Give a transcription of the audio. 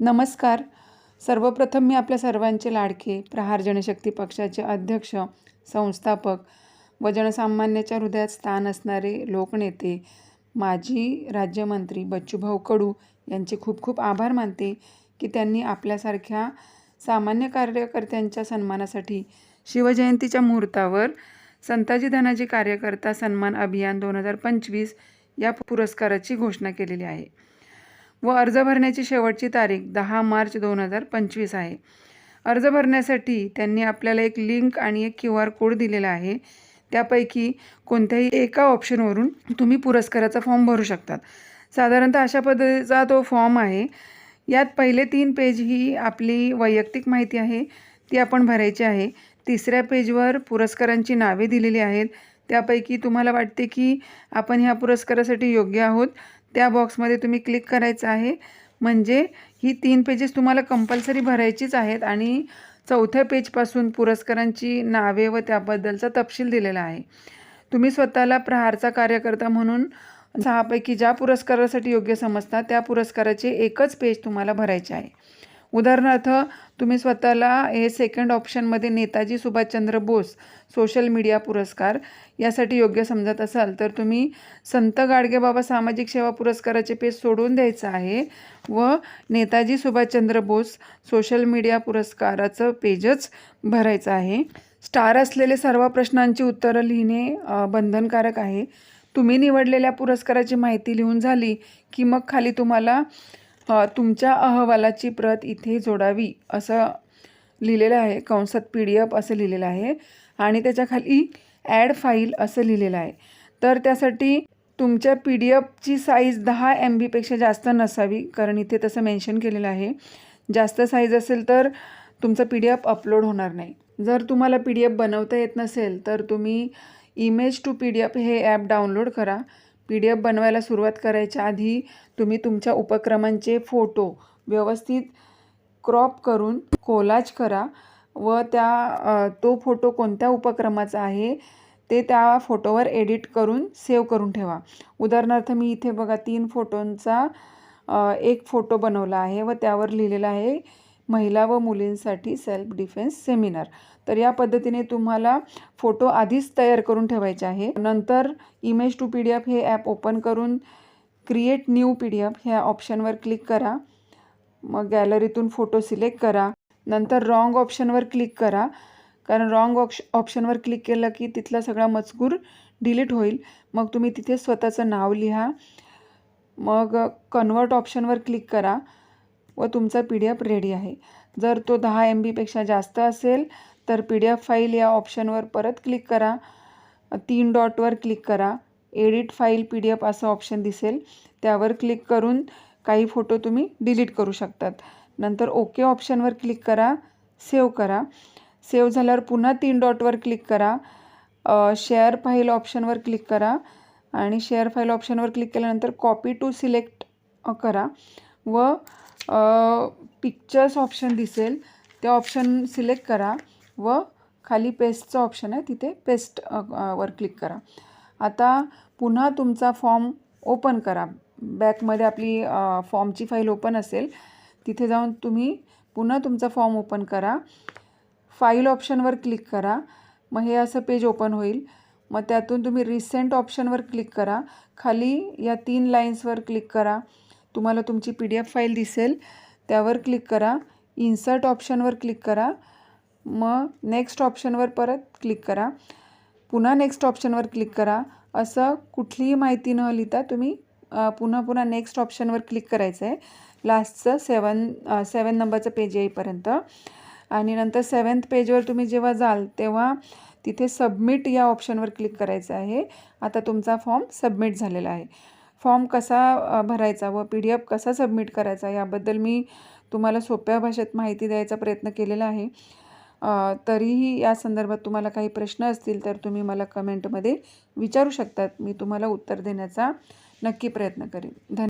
नमस्कार. सर्वप्रथम मी आपल्या सर्वांचे लाडके प्रहार जनशक्ती पक्षाचे अध्यक्ष संस्थापक व जनसामान्याच्या हृदयात स्थान असणारे लोकनेते माजी राज्यमंत्री बच्चूभाऊ कडू यांचे खूप खूप आभार मानते की त्यांनी आपल्यासारख्या सामान्य कार्यकर्त्यांच्या सन्मानासाठी शिवजयंतीच्या मुहूर्तावर संताजी धनाजी कार्यकर्ता सन्मान अभियान दोन हजार पंचवीस या पुरस्काराची घोषणा केलेली आहे. व अर्ज भरण्याची शेवटची तारीख दहा मार्च दोन हजार पंचवीस आहे. अर्ज भरण्यासाठी त्यांनी आपल्याला एक लिंक आणि एक क्यू आर कोड दिलेला आहे. त्यापैकी कोणत्याही एका ऑप्शनवरून तुम्ही पुरस्काराचा फॉर्म भरू शकतात. साधारणतः अशा पद्धतीचा तो फॉर्म आहे. यात पहिले तीन पेज ही आपली वैयक्तिक माहिती आहे ती आपण भरायची आहे. तिसऱ्या पेजवर पुरस्कारांची नावे दिलेली आहेत. त्यापैकी तुम्हाला वाटते की आपण ह्या पुरस्कारासाठी योग्य आहोत. त्या बॉक्समध्ये तुम्ही क्लिक करायचं आहे. म्हणजे ही तीन पेजेस तुम्हाला कंपल्सरी भरायचीच आहेत आणि चौथ्या पेजपासून पुरस्कारांची नावे व त्याबद्दलचा तपशील दिलेला आहे. तुम्ही स्वतःला प्रहारचा कार्यकर्ता म्हणून सहापैकी ज्या पुरस्कारासाठी योग्य समजता त्या पुरस्काराचे एकच पेज तुम्हाला भरायचे आहे. उदाहरणार्थ तुम्ही स्वतःला हे सेकंड ऑप्शनमध्ये नेताजी सुभाषचंद्र बोस सोशल मीडिया पुरस्कार यासाठी योग्य समजत असाल तर तुम्ही संत गाडगेबाबा सामाजिक सेवा पुरस्काराचे पेज सोडून द्यायचं आहे व नेताजी सुभाषचंद्र बोस सोशल मीडिया पुरस्काराचं पेजच भरायचं आहे. स्टार असलेले सर्व प्रश्नांची उत्तरं लिहिणे बंधनकारक आहे. तुम्ही निवडलेल्या पुरस्काराची माहिती लिहून झाली की मग खाली तुम्हाला तुमच्या अहवालाची प्रत इथे जोडावी असं लिहिलेलं आहे. कंसात पी डी एफ असं लिहिलेलं आहे. आणि त्याच्याखाली ॲड फाईल असं लिहिलेलं आहे. तर त्यासाठी तुमच्या पी डी एफची साईज दहा एम बीपेक्षा जास्त नसावी कारण इथे तसं मेन्शन केलेलं आहे. जास्त साईज असेल तर तुमचं पी डी एफ अपलोड होणार नाही. जर तुम्हाला पी डी एफ बनवता येत नसेल तर तुम्ही image to P D F हे ॲप डाउनलोड करा. पी डी एफ बनवायला सुरुवात करायच्या आधी तुम्ही तुमच्या उपक्रमांचे फोटो व्यवस्थित क्रॉप करून कोलाज करा व त्या तो फोटो कोणत्या उपक्रमाचा आहे ते त्या फोटोवर एडिट करून सेव्ह करून ठेवा. उदाहरणार्थ मी इथे बघा तीन फोटोंचा एक फोटो बनवला आहे व त्यावर लिहिलेला आहे महिला व मुलींसाठी सेल्फ डिफेन्स सेमिनार तर या पद्धतीने तुम्हाला फोटो आधीच तयार करून ठेवायचे आहे. नंतर image to P D F हे ॲप ओपन करून create new P D F ह्या ऑप्शनवर क्लिक करा. मग गॅलरीतून फोटो सिलेक्ट करा. नंतर रॉंग ऑप्शनवर क्लिक करा. कारण रॉंग ऑप्श ऑप्शनवर क्लिक केलं की तिथला सगळा मजकूर डिलीट होईल. मग तुम्ही तिथे स्वतःचं नाव लिहा. मग कन्वर्ट ऑप्शनवर क्लिक करा. व तुमचा पी डी एफ रेडी आहे. जर तो दहा एम बीपेक्षा जास्त असेल तर पी डी एफ फाईल या ऑप्शनवर परत क्लिक करा. तीन डॉटवर क्लिक करा. Edit file P D F असं ऑप्शन दिसेल. त्यावर क्लिक करून काही फोटो तुम्ही डिलीट करू शकतात. नंतर ओके ऑप्शनवर क्लिक करा. सेव्ह करा. सेव्ह झाल्यावर पुन्हा तीन डॉटवर क्लिक करा. शेअर फाईल ऑप्शनवर क्लिक करा. आणि शेअर फाईल ऑप्शनवर क्लिक केल्यानंतर कॉपी टू सिलेक्ट करा. व पिक्चर्स ऑप्शन दिसेल. ते ऑप्शन सिलेक्ट करा व खाली पेस्टचं ऑप्शन आहे तिथे पेस्ट वर क्लिक करा. आता पुन्हा तुमचा फॉर्म ओपन करा. बॅकमध्ये आपली फॉर्मची फाईल ओपन असेल तिथे जाऊन तुम्ही पुन्हा तुमचा फॉर्म ओपन करा. फाईल ऑप्शनवर क्लिक करा. मग हे असं पेज ओपन होईल. मग त्यातून तुम्ही रिसेंट ऑप्शनवर क्लिक करा. खाली या तीन लाईन्सवर क्लिक करा. तुम्हाला तुमची पी डी एफ फाईल दिसेल. त्यावर क्लिक करा. इन्सर्ट ऑप्शनवर क्लिक करा. मग नेक्स्ट ऑप्शनवर परत क्लिक करा. पुन्हा नेक्स्ट ऑप्शनवर क्लिक करा. असं कुठलीही माहिती न लिहिता तुम्ही पुन्हा पुन्हा नेक्स्ट ऑप्शनवर क्लिक करायचं आहे लास्टचं सेवन सेवन नंबरचं पेज येईपर्यंत. आणि नंतर सेवन्थ पेजवर तुम्ही जेव्हा जाल तेव्हा तिथे सबमिट या ऑप्शनवर क्लिक करायचं आहे. आता तुमचा फॉर्म सबमिट झालेला आहे. फॉर्म कसा भरायचा व पी डी एफ कसा सबमिट करायचा याबद्दल मी तुम्हाला सोप्या भाषेत माहिती द्यायचा प्रयत्न केलेला आहे. तरीही या संदर्भात तुम्हाला काही प्रश्न असतील तर तुम्ही मला कमेंटमध्ये विचारू शकतात. मी तुम्हाला उत्तर देण्याचा नक्की प्रयत्न करेन. धन्यवाद.